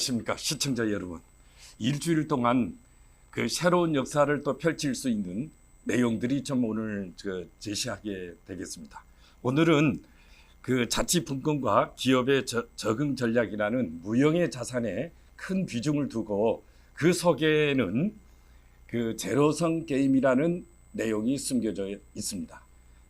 안녕하십니까 시청자 여러분. 일주일 동안 그 새로운 역사를 또 펼칠 수 있는 내용들이 좀 오늘 저 제시하게 되겠습니다. 오늘은 그 자치 분권과 기업의 저- 적응 전략이라는 무형의 자산에 큰 비중을 두고 그 속에는 그 제로성 게임이라는 내용이 숨겨져 있습니다.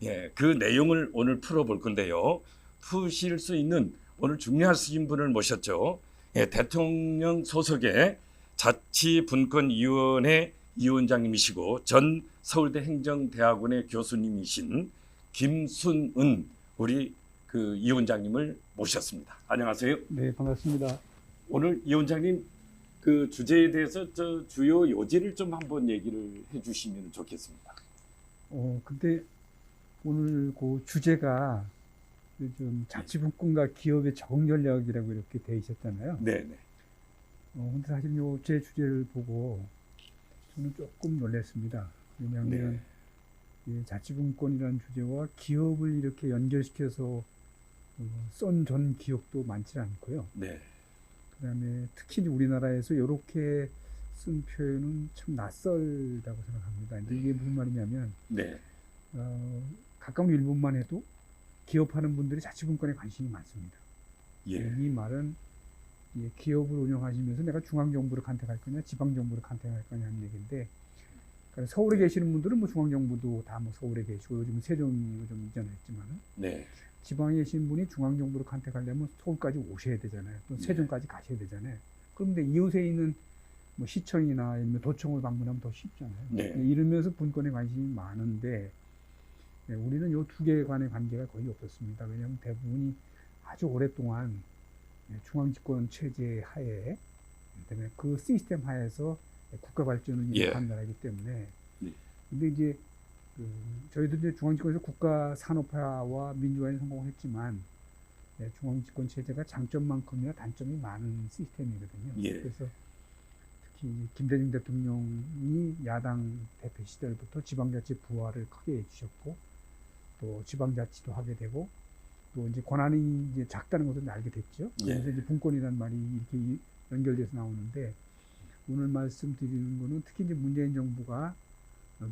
예, 그 내용을 오늘 풀어볼 건데요. 푸실 수 있는 오늘 중요하신 분을 모셨죠. 예, 대통령 소속의 자치분권위원회 위원장님이시고 전 서울대 행정대학원의 교수님이신 김순은 우리 그 위원장님을 모셨습니다. 안녕하세요. 네, 반갑습니다. 오늘 위원장님 그 주제에 대해서 저 주요 요지를 좀 한번 얘기를 해주시면 좋겠습니다. 어, 근데 오늘 그 주제가 요즘 자치분권과 기업의 적응 전략이라고 이렇게 돼 있었잖아요. 네, 네. 어, 근데 사실 요제 주제를 보고 저는 조금 놀랐습니다. 왜냐하면 이 자치분권이라는 주제와 기업을 이렇게 연결시켜서 어, 쏜전 기업도 많지 않고요. 네. 그다음에 특히 우리나라에서 이렇게 쓴 표현은 참 낯설다고 생각합니다. 근데 이게 무슨 말이냐면 네. 어, 가까운 일본만 해도 기업하는 분들이 자치분권에 관심이 많습니다. 예. 이 말은 이 기업을 운영하시면서 내가 중앙정부를 간택할 거냐, 지방정부를 간택할 거냐 하는 얘기인데, 그러니까 서울에 계시는 분들은 뭐 중앙정부도 다 뭐 서울에 계시고 요즘은 세종으로 좀 이전했지만은 네. 지방에 계신 분이 중앙정부를 간택하려면 서울까지 오셔야 되잖아요. 또 네. 세종까지 가셔야 되잖아요. 그런데 이웃에 있는 뭐 시청이나 아니면 도청을 방문하면 더 쉽잖아요. 네. 이러면서 분권에 관심이 많은데 네, 우리는 이 두 개에 관의 관계가 거의 없었습니다. 왜냐하면 대부분이 아주 오랫동안 네, 중앙집권 체제 하에 그다음에 그 시스템 하에서 국가 발전을 예. 판단하기 때문에 네. 근데 이제 그 저희도 이제 중앙집권에서 국가 산업화와 민주화에 성공했지만 네, 중앙집권 체제가 장점만큼이나 단점이 많은 시스템이거든요. 예. 그래서 특히 김대중 대통령이 야당 대표 시절부터 지방자치 부활을 크게 해주셨고 또 지방자치도 하게 되고 또 이제 권한이 이제 작다는 것을 알게 됐죠. 예. 그래서 이제 분권이라는 말이 이렇게 이- 연결돼서 나오는데 오늘 말씀드리는 거는 특히 이제 문재인 정부가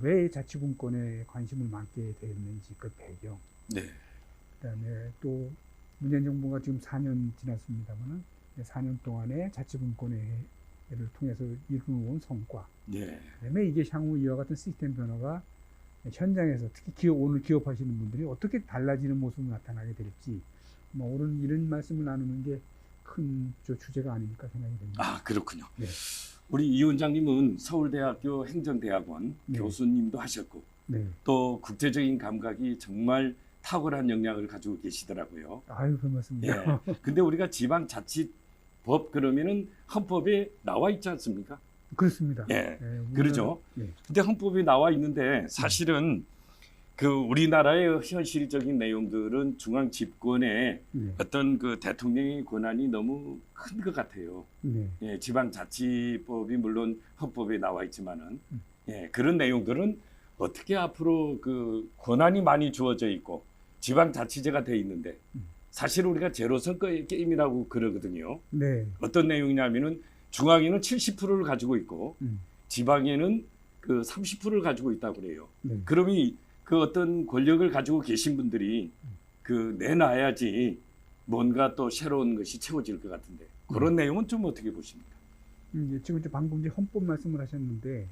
왜 자치분권에 관심을 많게 되었는지 그 배경, 네. 그다음에 또 문재인 정부가 지금 4년 지났습니다만은 4년 동안의 자치분권회를 통해서 이루어온 성과, 네. 그다음에 이게 향후 이와 같은 시스템 변화가 현장에서 특히 기업 오늘 기업하시는 분들이 어떻게 달라지는 모습을 나타나게 될지 뭐 오늘 이런 말씀을 나누는 게 큰 주제가 아닐까 생각이 됩니다. 아 그렇군요. 네. 우리 이 원장님은 서울대학교 행정대학원 네. 교수님도 하셨고 네. 또 국제적인 감각이 정말 탁월한 역량을 가지고 계시더라고요. 아유, 고맙습니다. 예. 근데 우리가 지방자치법 그러면은 헌법에 나와 있지 않습니까? 그렇습니다. 예. 예, 우리나라- 그러죠. 예. 근데 헌법에 나와 있는데 사실은 그 우리나라의 현실적인 내용들은 중앙 집권의 네. 어떤 그 대통령의 권한이 너무 큰 것 같아요. 네. 예, 지방자치법이 물론 헌법에 나와 있지만은 음. 예, 그런 내용들은 어떻게 앞으로 그 권한이 많이 주어져 있고 지방자치제가 돼 있는데 음. 사실 우리가 제로선 거- 게임이라고 그러거든요. 네. 어떤 내용이냐면은 중앙에는 70%를 가지고 있고 음. 지방에는 그 30%를 가지고 있다고 그래요. 네. 그러면 이- 그 어떤 권력을 가지고 계신 분들이 음. 그 내놔야지 뭔가 또 새로운 것이 채워질 것 같은데 그런 내용은 좀 어떻게 보십니까? 음, 예, 지금 이제 방금 이제 헌법 말씀을 하셨는데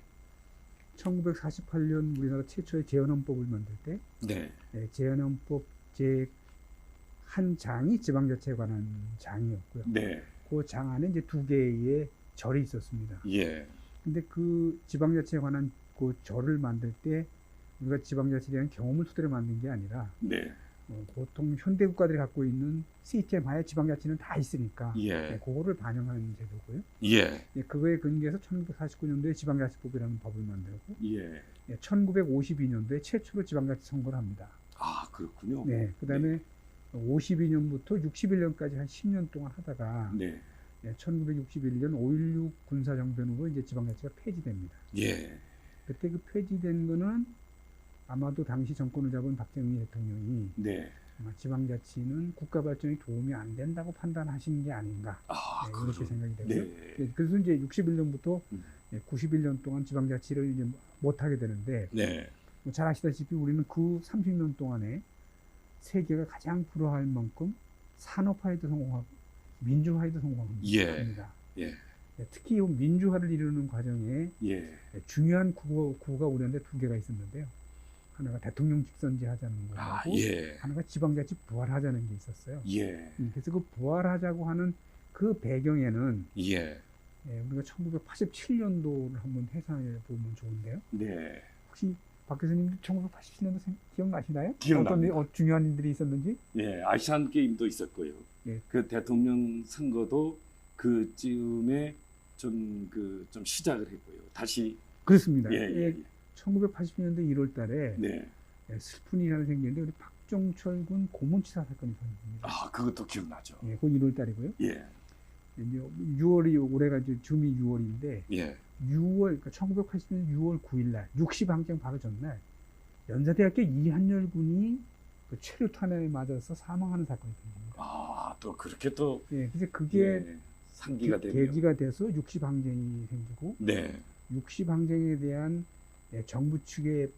1948년 우리나라 최초의 재헌헌법을 만들 때 네, 예, 재헌헌법 제 한 장이 지방자치에 관한 장이었고요. 네, 그 장 안에 이제 두 개의 절이 있었습니다. 예, 근데 그 지방자치에 관한 그 절을 만들 때 우리가 지방자치에 대한 경험을 토대로 만든 게 아니라 네, 어, 보통 현대 국가들이 갖고 있는 시스템 하에 지방자치는 다 있으니까 네, 예, 그거를 반영하는 제도고요. 예, 예, 그거에 근거해서 1949년도에 지방자치법이라는 법을 만들고 예. 예, 1952년도에 최초로 지방자치 선거를 합니다. 아 그렇군요. 네, 그다음에 52년부터 61년까지 한 10년 동안 하다가 네, 예, 1961년 5.16 군사정변으로 이제 지방자치가 폐지됩니다. 예, 그때 그 폐지된 거는 아마도 당시 정권을 잡은 박정희 대통령이 네, 아마 지방자치는 국가 발전에 도움이 안 된다고 판단하신 게 아닌가 아, 네. 이렇게 생각이 되고요. 네. 예, 그래서 이제 61년부터 음. 91년 동안 지방자치를 이제 못 하게 되는데 네. 뭐 잘 아시다시피 우리는 그 30년 동안에 세계가 가장 부러워할 만큼 산업화에도 성공하고 민주화에도 성공합니다. 예. 예. 예, 특히 이 민주화를 이루는 과정에 예. 중요한 구호, 구호가 우리 한테 두 개가 있었는데요. 하나가 대통령 직선제 하자는 아, 거고 예. 하나가 지방자치 부활하자는 게 있었어요. 예. 음, 그래서 그 부활하자고 하는 그 배경에는 예. 예, 우리가 1987년도를 한번 회상해 보면 좋은데요. 네. 혹시 박 교수님도 1987년도 생, 기억나시나요? 기억납니다. 어떤 일- 어, 중요한 일들이 있었는지? 예. 아시안 게임도 있었고요. 예. 그 대통령 선거도 그쯤에 좀 그 좀 시작을 했고요. 다시 그렇습니다. 예, 예, 예. 1980년도 1월 달에 네. 예, 슬픈 일이 하나 생겼는데 우리 박종철 군 고문치사 사건이 벌어집니다. 아, 그것도 기억나죠. 예, 그 1월 달이고요. 예. 이제 6월이 올해가 이제 줌이 6월인데 예. 6월 그러니까 1980년 6월 9일 날 60 항쟁 바로 전날 연세대학교 이한열 군이 그 체류탄에 맞아서 사망하는 사건이 생깁니다. 아, 또 그렇게 또 예, 그래서 그게 예, 상기가 계- 되네요. 계기가 돼서 60 항쟁이 생기고 네. 60 항쟁에 대한 예, 정부 측의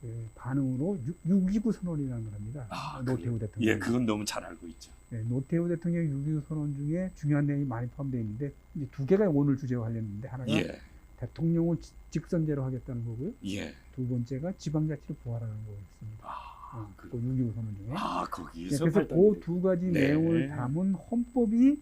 그 반응으로 6.29 선언이라는 걸 합니다. 아, 노태우? 대통령. 예, 그건 너무 잘 알고 있죠. 네, 노태우 대통령 6.25 선언 중에 중요한 내용이 많이 포함되어 있는데 이제 두 개가 오늘 주제와 관련있는데 하나가 예. 대통령을 지- 직선제로 하겠다는 거고요. 예. 두 번째가 지방자치를 부활하는 거였습니다. 아, 어, 그, 그6.25 선언 중에. 아 네, 거기에서 그래서 그 두 가지 네. 내용을 담은 헌법이 네,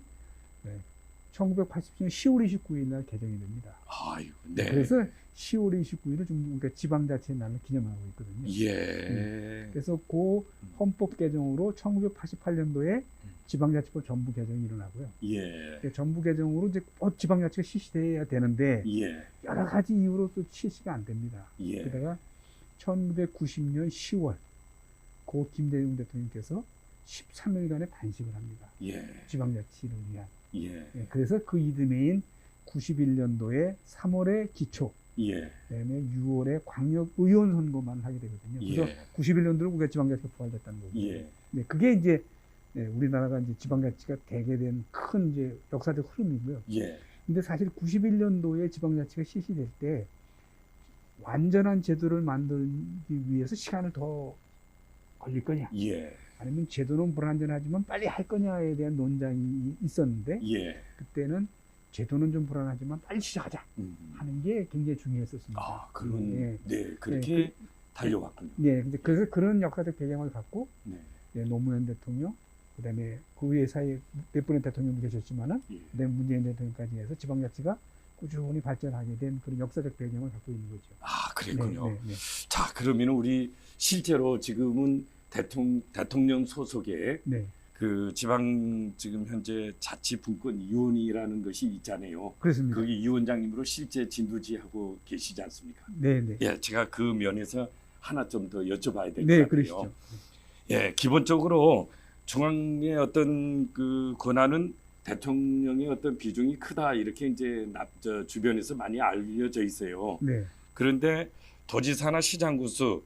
1980년 10월 29일 날 개정이 됩니다. 아이고, 네. 그래서 10월 29일을 좀 우리가 지방자치의 날로 기념하고 있거든요. 예. 그래서 그 헌법 개정으로 1988년도에 지방자치법 전부 개정이 일어나고요. 예. 그 전부 개정으로 이제 어, 지방자치가 실시돼야 되는데 예. 여러 가지 이유로 또 실시가 안 됩니다. 예. 게다가 1990년 10월 고 김대중 대통령께서 13일간의 단식을 합니다. 예. 지방자치를 위한. 예. 예, 그래서 그 이듬해인 91년도에 3월에 기초, 예. 그다음에 6월에 광역 의원 선거만 하게 되거든요. 그래서 예. 91년도로 우리가 지방자치가 부활됐다는 거고. 예. 네, 그게 이제 네, 우리나라가 이제 지방자치가 되게 된 큰 이제 역사적 흐름이고요. 예. 근데 사실 91년도에 지방자치가 실시될 때 완전한 제도를 만들기 위해서 시간을 더 걸릴 거냐, 예. 아니면 제도는 불완전하지만 빨리 할 거냐에 대한 논쟁이 있었는데 예. 그때는 제도는 좀 불안하지만 빨리 시작하자 음. 하는 게 굉장히 중요했었습니다. 아, 그런 예. 네, 그렇게 달려왔군요. 네, 근데 그래서 그런 역사적 배경을 갖고 네. 네, 노무현 대통령, 그다음에 그외 사이에 몇 분의 대통령도 계셨지만은 예. 그다음에 문재인 대통령까지 해서 지방자치가 꾸준히 발전하게 된 그런 역사적 배경을 갖고 있는 거죠. 아, 그랬군요. 네, 네, 네. 자, 그러면 우리 실제로 지금은 대통령, 대통령 소속의 네, 그 지방 지금 현재 자치분권위원회라는 것이 있잖아요. 그렇습니다. 거기 위원장님으로 실제 진두지하고 계시지 않습니까? 네, 네. 예, 제가 그 면에서 하나 좀 더 여쭤봐야 될것 네, 같아요. 그러시죠. 예, 기본적으로 중앙의 어떤 그 권한은 대통령의 어떤 비중이 크다 이렇게 이제 납, 저 주변에서 많이 알려져 있어요. 네, 그런데 도지사나 시장구수의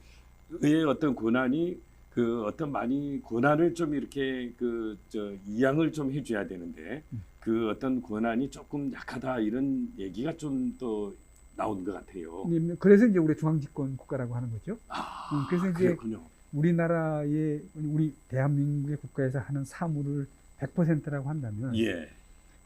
어떤 권한이 그 어떤 많이 권한을 좀 이렇게 그 저 이양을 좀 해줘야 되는데 음. 그 어떤 권한이 조금 약하다 이런 얘기가 좀 또 나오는 것 같아요. 네, 그래서 이제 우리 중앙집권 국가라고 하는 거죠. 아, 음, 그래서 이제 그렇군요. 우리나라의 우리 대한민국의 국가에서 하는 사무를 100%라고 한다면 예,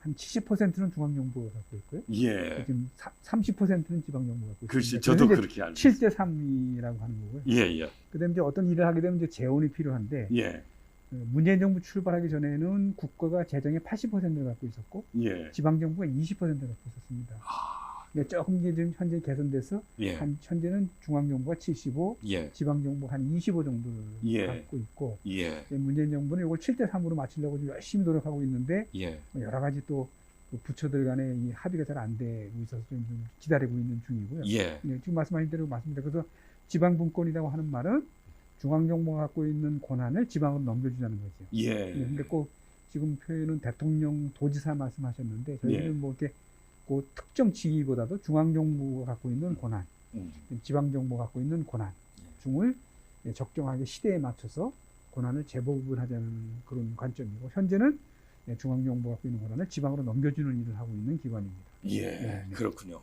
한 70%는 중앙정부가 갖고 있고요. 예. 지금 30%는 지방정부가 갖고 있습니다. 저도 그래서 그렇게 알고 이제 있어요. 7대 3이라고 하는 거고요. 예, 예, 그다음에 이제 어떤 일을 하게 되면 이제 재원이 필요한데 예, 어, 문재인 정부 출발하기 전에는 국가가 재정의 80%를 갖고 있었고 예. 지방 정부가 20%를 갖고 있었습니다. 아, 근데 조금 이제 지금 현재 개선돼서 예, 한 현재는 중앙 정부가 75, 예, 지방 정부 한 25 정도를 예. 갖고 있고 예, 문재인 정부는 이걸 7대 3으로 맞추려고 좀 열심히 노력하고 있는데 예, 뭐 여러 가지 또그 부처들 간의 이 합의가 잘 안 되고 있어서 좀, 좀 기다리고 있는 중이고요. 예, 네, 지금 말씀하신 대로 맞습니다. 그래서 지방 분권이라고 하는 말은 중앙 정부가 갖고 있는 권한을 지방으로 넘겨주자는 거죠. 예. 네, 근데 꼭 지금 표현은 대통령 도지사 말씀하셨는데 저희는 예. 뭐 이렇게 그 특정 지위보다도 중앙 정부가 갖고 있는 권한, 음, 지방 정부가 갖고 있는 권한 예. 중을 예, 적정하게 시대에 맞춰서 권한을 재보급을 하자는 그런 관점이고 현재는 예, 중앙정부가 갖고 있는 권한을 지방으로 넘겨주는 일을 하고 있는 기관입니다. 예, 네, 네. 그렇군요.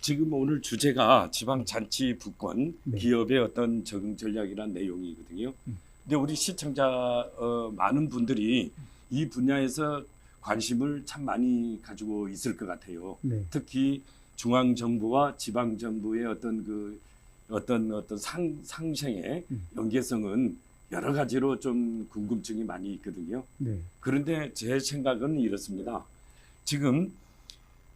지금 오늘 주제가 지방자치 부권 네. 기업의 어떤 적응 전략이라는 내용이거든요. 음. 근데 우리 시청자 어, 많은 분들이 이 분야에서 관심을 참 많이 가지고 있을 것 같아요. 네, 특히 중앙 정부와 지방 정부의 어떤 그 어떤 어떤 상 상생의 음. 연계성은 여러 가지로 좀 궁금증이 많이 있거든요. 네, 그런데 제 생각은 이렇습니다. 지금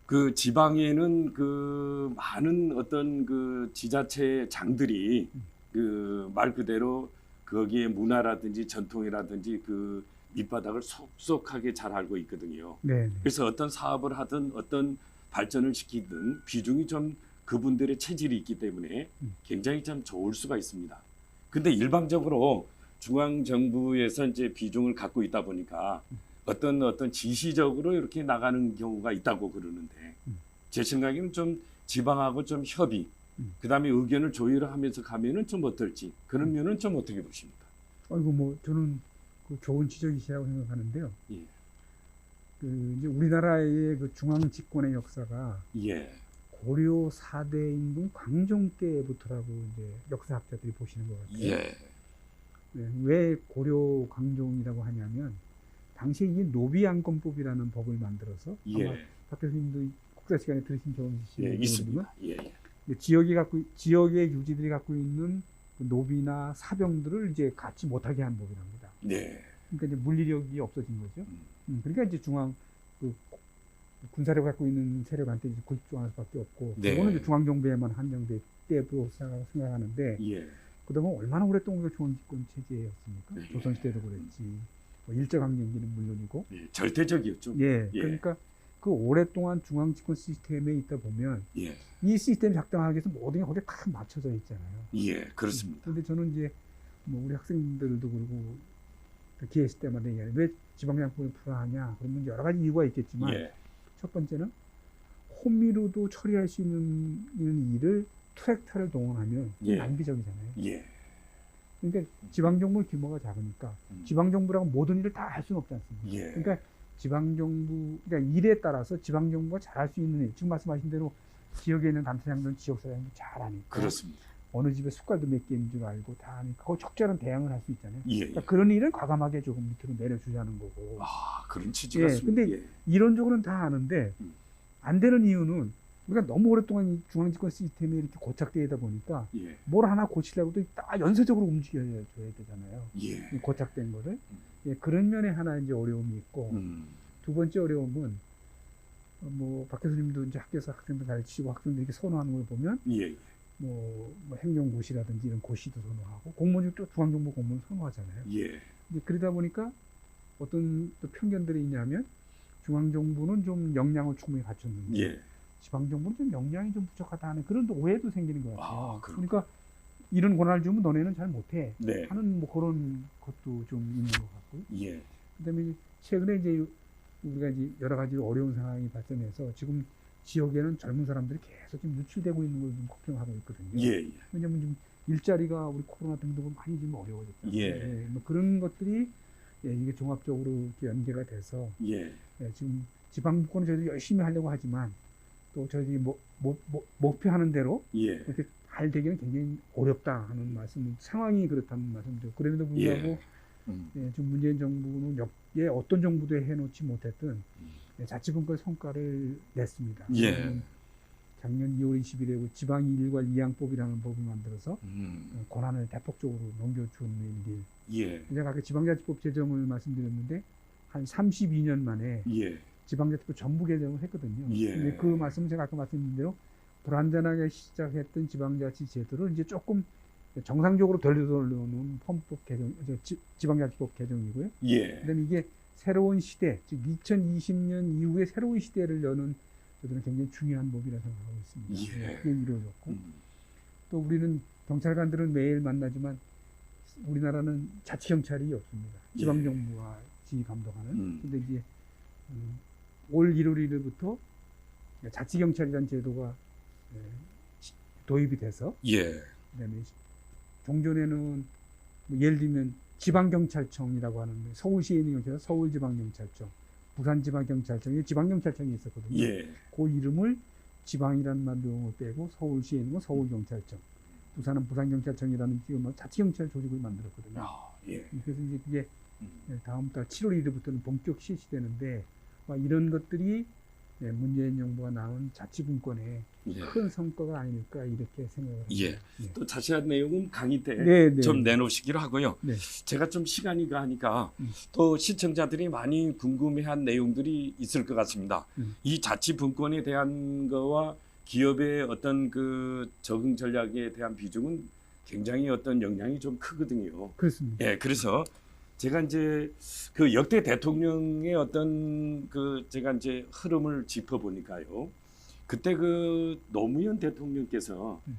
그 지방에는 그 많은 어떤 그 지자체 장들이 그 말 그대로 거기에 문화라든지 전통이라든지 그 밑바닥을 속속하게 잘 알고 있거든요. 네, 네. 그래서 어떤 사업을 하든 어떤 발전을 시키든 비중이 좀 그분들의 체질이 있기 때문에 음. 굉장히 참 좋을 수가 있습니다. 근데 일방적으로 중앙 정부에서 이제 비중을 갖고 있다 보니까 어떤 어떤 지시적으로 이렇게 나가는 경우가 있다고 그러는데 음. 제 생각에는 좀 지방하고 좀 협의, 음. 그다음에 의견을 조율을 하면서 가면은 좀 어떨지 그런 면은 좀 어떻게 보십니까? 아이고 뭐 저는 그 좋은 지적이시라고 생각하는데요. 예, 그 이제 우리나라의 그 중앙 집권의 역사가 예, 고려 4대 임금 광종 때부터라고 이제 역사학자들이 보시는 것 같아요. 예, 네, 왜 고려 광종이라고 하냐면 당시에 이 노비안건법이라는 법을 만들어서 아마 예, 박 교수님도 국사 시간에 들으신 적은 예, 있습니다. 예, 예. 지역이 갖고 지역의 유지들이 갖고 있는 그 노비나 사병들을 이제 갖지 못하게 한 법이랍니다. 네. 그러니까 이제 물리력이 없어진 거죠. 음. 음, 그러니까 이제 중앙 그 군사력 갖고 있는 세력한테 이제 굴종할 수밖에 없고 네. 그거는 이제 중앙 정부에만 한정돼 때로 생각- 생각하는데 예. 그동안 얼마나 오랫동안 우리가 중앙 집권 체제였습니까? 네. 조선 시대도 그랬지. 뭐 일제강점기는 물론이고. 예, 절대적이었죠. 예. 예. 그러니까 그 오랫동안 중앙 집권 시스템에 있다 보면 예, 이 시스템이 작동하기 위해서 모든 게 거기에 다 맞춰져 있잖아요. 예, 그렇습니다. 근데 저는 이제 뭐 우리 학생들도 그러고 기회 있을 때마다 얘기해요. 왜 지방장법을 풀어하냐? 그러면 여러 가지 이유가 있겠지만 예, 첫 번째는 혼미로도 처리할 수 있는 일을 트랙터를 동원하면 예. 낭비적이잖아요. 예, 그러니까 지방정부 규모가 작으니까 음. 지방정부라고 모든 일을 다 할 수는 없지 않습니까? 예, 그러니까 지방정부, 그러니까 일에 따라서 지방정부가 잘할 수 있는 일, 지금 말씀하신 대로 지역에 있는 단체장들은 지역사장도 잘하니까 그렇습니다. 어느 집에 숟갈도 몇 개인 줄 알고 다 하니까 그 적절한 대응을 할 수 있잖아요. 예, 예. 그러니까 그런 일은 과감하게 조금 밑으로 내려주자는 거고 아, 그런 취지가 예. 근데 예, 이론적으로는 다 아는데 음. 안 되는 이유는 우리가 너무 오랫동안 이 중앙집권 시스템이 이렇게 고착되다 보니까 예, 뭘 하나 고치려고도 다 연쇄적으로 움직여야 되잖아요. 예, 이 고착된 거를 예, 그런 면에 하나 이제 어려움이 있고 음, 두 번째 어려움은 어, 뭐박 교수님도 이제 학교에서 학생들 가르치고 학생들이 이렇게 선호하는 걸 보면 예, 예, 뭐, 뭐 행정고시라든지 이런 고시도 선호하고 공무원이 또 중앙정부 공무원 선호하잖아요. 예, 이제 그러다 보니까 어떤 또 편견들이 있냐면 중앙정부는 좀 역량을 충분히 갖췄는데 예, 지방정부는 좀 역량이 좀 부족하다 하는 그런 또 오해도 생기는 것 같아요. 아. 그러니까 이런 권한을 주면 너네는 잘 못해 네, 하는 뭐 그런 것도 좀 있는 것 같고요. 예, 그다음에 이제 최근에 이제 우리가 이제 여러 가지 어려운 상황이 발생해서 지금 지역에는 젊은 사람들이 계속 좀 유출되고 있는 걸 좀 걱정하고 있거든요. 예, 예, 왜냐하면 지금 일자리가 우리 코로나 등등으로 많이 좀 어려워졌잖아요. 예. 뭐 그런 것들이 예, 이게 종합적으로 이렇게 연계가 돼서 예, 예, 지금 지방권은 저희도 열심히 하려고 하지만 또 저희들이 뭐, 뭐, 뭐, 목표하는 대로 예, 이렇게 잘 되기는 굉장히 어렵다 하는 말씀, 상황이 그렇다는 말씀드리고 그럼에도 불구하고 예. 음, 예, 지금 문재인 정부는 역에 어떤 정부도 해놓지 못했던 음. 예, 자치분권 성과를 냈습니다. 예. 음, 작년 2월 20일에 지방 일괄 이양법이라는 법을 만들어서 음, 어, 권한을 대폭적으로 넘겨주는 일. 예, 제가 아까 지방자치법 제정을 말씀드렸는데 한 32년 만에 예, 지방자치법 전부 개정을 했거든요. 예. 근데 그 말씀은 제가 아까 말씀드린 대로 불안전하게 시작했던 지방자치 제도를 이제 조금 정상적으로 되돌려놓은 헌법 개정, 지방자치법 개정이고요. 예, 그다음에 이게 새로운 시대, 즉 2020년 이후에 새로운 시대를 여는 저들은 굉장히 중요한 법이라 생각하고 있습니다. 예. 그게 이루어졌고 음, 또 우리는 경찰관들은 매일 만나지만 우리나라는 자치 경찰이 없습니다. 예. 지방 정부가 지휘 감독하는. 음. 근데 이제 음, 올 1월 1일부터 자치 경찰이라는 제도가 예, 도입이 돼서 예, 그다음에 종전에는 뭐 예를 들면 지방경찰청이라고 하는데 서울시에 있는 경찰 서울지방경찰청, 부산지방경찰청에 지방경찰청이 있었거든요. 예. 그 이름을 지방이라는 말로 빼고 서울시에 있는 건 서울경찰청, 부산은 부산경찰청이라는 지금 뭐 자치경찰 조직을 만들었거든요. 아, 예. 그래서 이제 그게 음. 다음 달 7월 1일부터는 본격 실시되는데 막 이런 것들이 예, 문재인 정부가 나온 자치분권의 예. 큰 성과가 아닐까 이렇게 생각을 합니다. 예. 네. 또 자세한 내용은 강의 때 네, 네. 좀 내놓으시기로 하고요. 네. 제가 좀 시간이 가니까 음. 또 시청자들이 많이 궁금해한 내용들이 있을 것 같습니다. 음. 이 자치분권에 대한 거와 기업의 어떤 그 적응 전략에 대한 비중은 굉장히 어떤 영향이 좀 크거든요. 그렇습니다. 예, 그래서 제가 이제 그 역대 대통령의 어떤 그 제가 이제 흐름을 짚어 보니까요. 그때 그 노무현 대통령께서 음.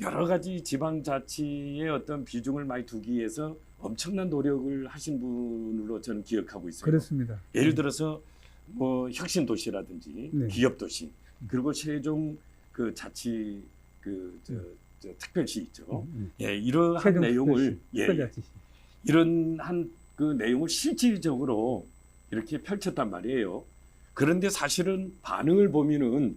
여러 가지 지방자치의 어떤 비중을 많이 두기 위해서 엄청난 노력을 하신 분으로 저는 기억하고 있어요. 그렇습니다. 예를 들어서 뭐 혁신 도시라든지 네. 기업 도시 그리고 세종 그 자치 그 저, 저 특별시 있죠. 음, 음. 예, 이러한 내용을 특별시, 예, 예, 특별자치시. 이런 한 그 내용을 실질적으로 이렇게 펼쳤단 말이에요. 그런데 사실은 반응을 보면은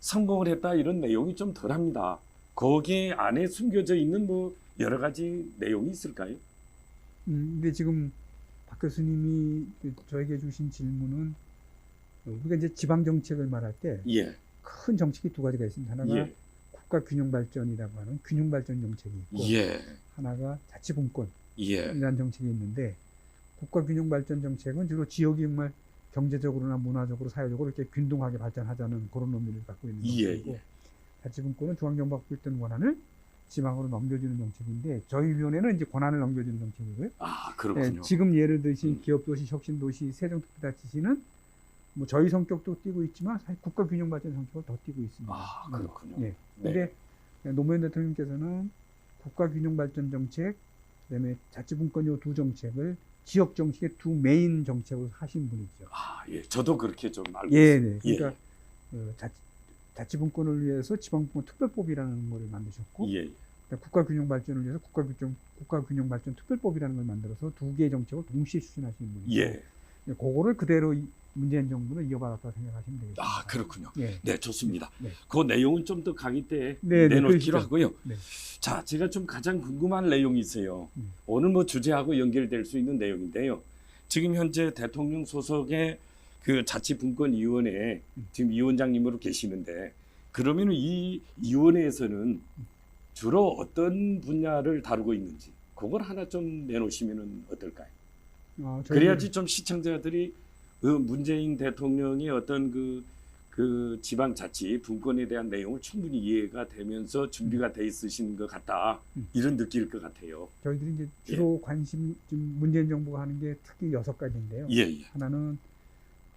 성공을 했다 이런 내용이 좀 덜합니다. 거기에 안에 숨겨져 있는 뭐 여러 가지 내용이 있을까요? 음, 근데 지금 박 교수님이 그 저에게 주신 질문은 어, 우리가 이제 지방 정책을 말할 때큰 예, 정책이 두 가지가 있습니다. 하나가 예, 국가 균형 발전이라고 하는 균형 발전 정책이 있고 예, 하나가 자치 분권 예, 정책이 있는데 국가 균형 발전 정책은 주로 지역이 정말 경제적으로나 문화적으로 사회적으로 이렇게 균등하게 발전하자는 그런 의미를 갖고 있는 예, 정책이고 예. 자치분권은 중앙정부가 있던 권한을 지방으로 넘겨주는 정책인데 저희 위원회는 이제 권한을 넘겨주는 정책이고요. 아 예, 그렇군요. 지금 예를 드신 음. 기업도시, 혁신도시, 세종특별자치시는 뭐 저희 성격도 띄고 있지만 사실 국가 균형 발전 성격을 더 띄고 있습니다. 아 음. 그렇군요. 예. 네. 근데 노무현 대통령께서는 국가 균형 발전 정책, 그다음에 자치분권 요 두 정책을 지역 정책의 두 메인 정책으로 하신 분이죠. 아 예, 저도 그렇게 좀 알고 예, 있습니다. 네. 그러니까 어, 자치, 자치분권을 위해서 지방분권 특별법이라는 걸 만드셨고, 예, 예, 국가균형발전을 위해서 국가균형 국가균형발전 특별법이라는 걸 만들어서 두 개의 정책을 동시에 추진하시는 분이죠. 예. 예, 그거를 그대로 이- 문재인 정부는 이어받았다 생각하시면 되겠습니다. 아 그렇군요. 예. 네, 좋습니다. 네. 그 내용은 좀 더 강의 때 네, 네, 내놓기로 그러시죠. 하고요. 네. 자, 제가 좀 가장 궁금한 내용이 있어요. 음. 오늘 뭐 주제하고 연결될 수 있는 내용인데요. 지금 현재 대통령 소속의 그 자치분권위원회 음. 지금 위원장님으로 계시는데 그러면 이 위원회에서는 주로 어떤 분야를 다루고 있는지 그걸 하나 좀 내놓으시면 어떨까요? 어, 저희는- 그래야지 좀 시청자들이 그 문재인 대통령의 어떤 그, 그 지방자치 분권에 대한 내용을 충분히 이해가 되면서 준비가 돼 있으신 것 같다 음. 이런 느낄 것 같아요. 저희들이 이제 주로 관심 지금 문재인 정부가 하는 게 특히 여섯 가지인데요. 예, 예, 하나는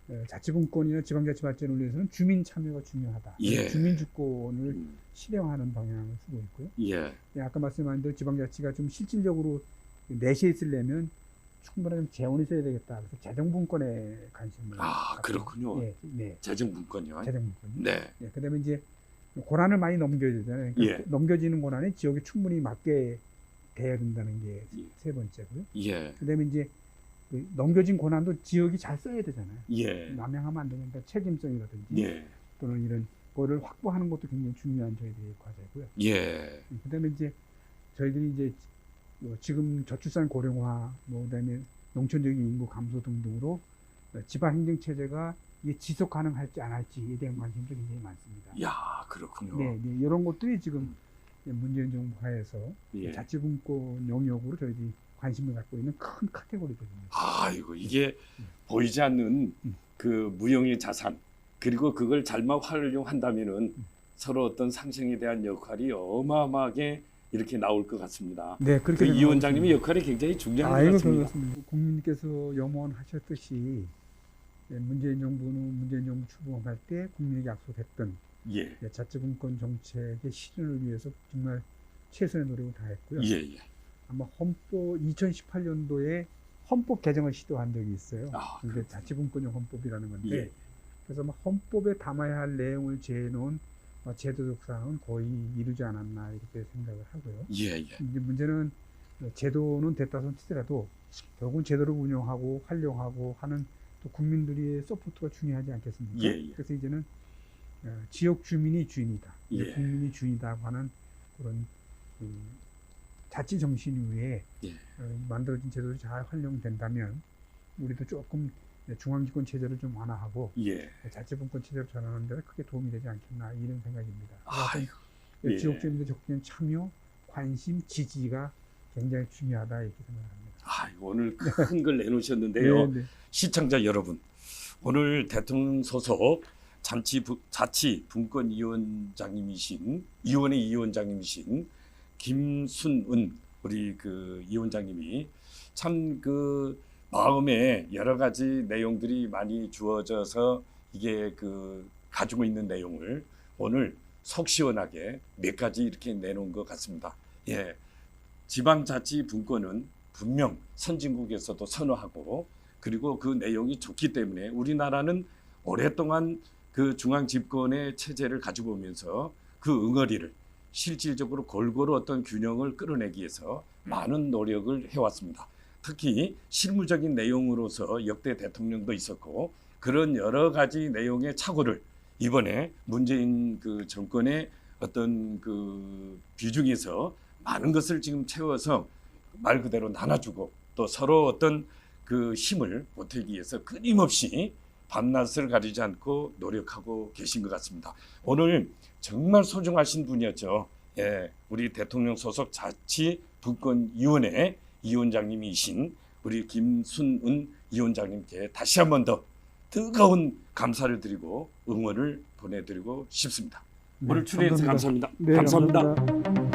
어, 자치분권이나 지방자치 발전을 위해서는 주민 참여가 중요하다. 예. 주민 주권을 음, 실행하는 방향을 쓰고 있고요. 예, 예, 아까 말씀하신 대로 지방자치가 좀 실질적으로 내시에 있으려면 충분한 재원이 있어야 되겠다. 그래서 재정분권에 관심을 아 갖고 그렇군요. 예, 네, 재정분권요. 재정분권. 네, 예, 그다음에 이제 권한을 많이 넘겨야 되잖아요. 그러니까 예. 넘겨지는 권한이 지역에 충분히 맞게 돼야 된다는 게 예. 세 번째고요. 예, 그다음에 이제 그 넘겨진 권한도 지역이 잘 써야 되잖아요. 예, 남용하면 안 되니까 책임성이라든지 예, 또는 이런 거를 확보하는 것도 굉장히 중요한 저희들의 과제고요. 예, 그다음에 이제 저희들이 이제 뭐 지금 저출산 고령화, 뭐 그다음에 농촌적인 인구 감소 등등으로 지방 행정 체제가 이게 지속 가능할지 안 할지에 대한 관심도 굉장히 많습니다. 야 그렇군요. 네, 네, 이런 것들이 지금 문재인 정부 하에서 예. 자치분권 영역으로 저희들이 관심을 갖고 있는 큰 카테고리거든요. 아이고 이게 보이지 않는 음. 그 무형의 자산 그리고 그걸 잘만 활용한다면은 음. 서로 어떤 상생에 대한 역할이 어마어마하게 이렇게 나올 것 같습니다. 네, 그 그렇게 이 생각하고 위원장님의 있습니다. 역할이 굉장히 중요한 것 아이고 같습니다. 그렇습니다. 국민께서 염원하셨듯이 예, 문재인 정부는 문재인 정부 출범할 때 국민에게 약속했던 예, 예, 자치분권 정책의 실현을 위해서 정말 최선의 노력을 다했고요. 예, 예. 아마 헌법 2018년도에 헌법 개정을 시도한 적이 있어요. 아, 이게 자치분권형 헌법이라는 건데 예, 그래서 뭐 헌법에 담아야 할 내용을 어, 제도적 사항은 거의 이루지 않았나 이렇게 생각을 하고요. 예, 예. 이제 문제는 제도는 됐다 손 치더라도 결국은 제도를 운영하고 활용하고 하는 또 국민들의 서포트가 중요하지 않겠습니까? 예, 예. 그래서 이제는 어, 지역 주민이 주인이다, 예. 국민이 주인이다고 하는 그런 그 자치 정신 위에 예. 어, 만들어진 제도들이 잘 활용된다면 우리도 조금 중앙집권 체제를 좀 완화하고 예. 자치분권 체제로 전환하는 데 크게 도움이 되지 않겠나 이런 생각입니다. 아이고. 그래서 예. 지역 주민들 적극적인 참여, 관심, 지지가 굉장히 중요하다 이렇게 생각합니다. 아, 오늘 큰 걸 내놓으셨는데요. 네, 네. 시청자 여러분, 오늘 대통령 소속 잔치 부, 자치 분권 위원장님이신 위원회 위원장님이신 김순은 우리 그 위원장님이 참그 마음에 여러 가지 내용들이 많이 주어져서 이게 그 가지고 있는 내용을 오늘 속 시원하게 몇 가지 이렇게 내놓은 것 같습니다. 예. 지방자치 분권은 분명 선진국에서도 선호하고 그리고 그 내용이 좋기 때문에 우리나라는 오랫동안 그 중앙 집권의 체제를 가지고 오면서 그 응어리를 실질적으로 골고루 어떤 균형을 끌어내기 위해서 많은 노력을 해왔습니다. 특히 실무적인 내용으로서 역대 대통령도 있었고 그런 여러 가지 내용의 착오를 이번에 문재인 그 정권의 어떤 그 비중에서 많은 것을 지금 채워서 말 그대로 나눠주고 또 서로 어떤 그 힘을 보태기 위해서 끊임없이 밤낮을 가리지 않고 노력하고 계신 것 같습니다. 오늘 정말 소중하신 분이었죠. 예, 우리 대통령 소속 자치 분권위원회 위원장님이신 우리 김순은 위원장님께 다시 한 번 더 뜨거운 감사를 드리고 응원을 보내드리고 싶습니다. 오늘 네, 출연해서 감사합니다. 네, 감사합니다. 감사합니다.